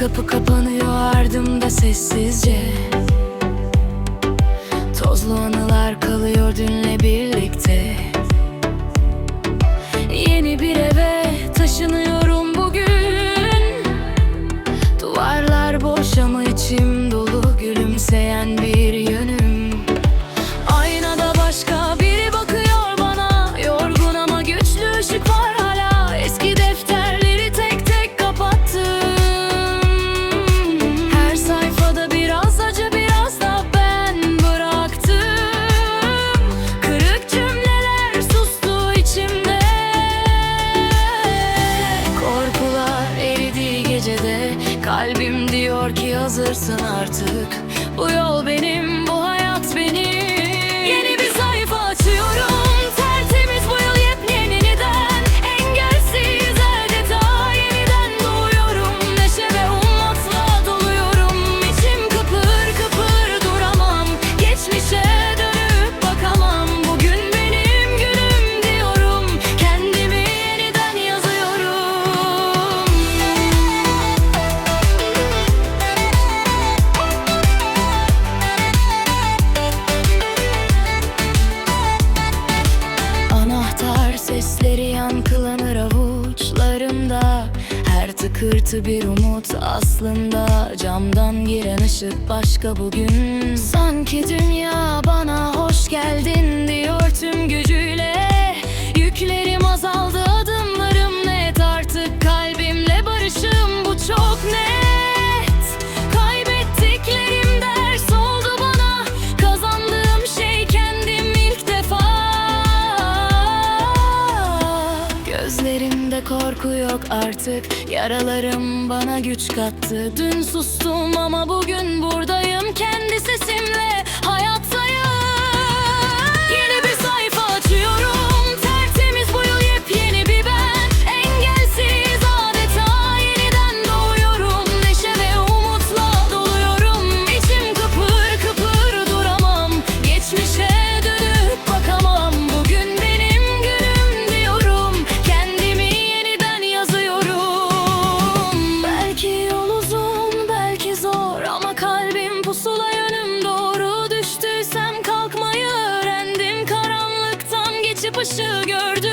Kapı kapanıyor ardımda sessizce. Tozlu anılar kalıyor dünle birlikte. Yeni bir eve taşınıyorum bugün. Duvarlar boş ama içim dolu gülümseyen bir hazırsın artık. Bu yol benim bu Sesleri yankılanır avuçlarımda. Her tıkırtı bir umut aslında. Camdan giren ışık başka bugün. Sanki dünya bana hoş geldin Gözlerimde korku yok artık. Yaralarım bana güç kattı. Dün sustum ama bugün buradayım. başı gördüm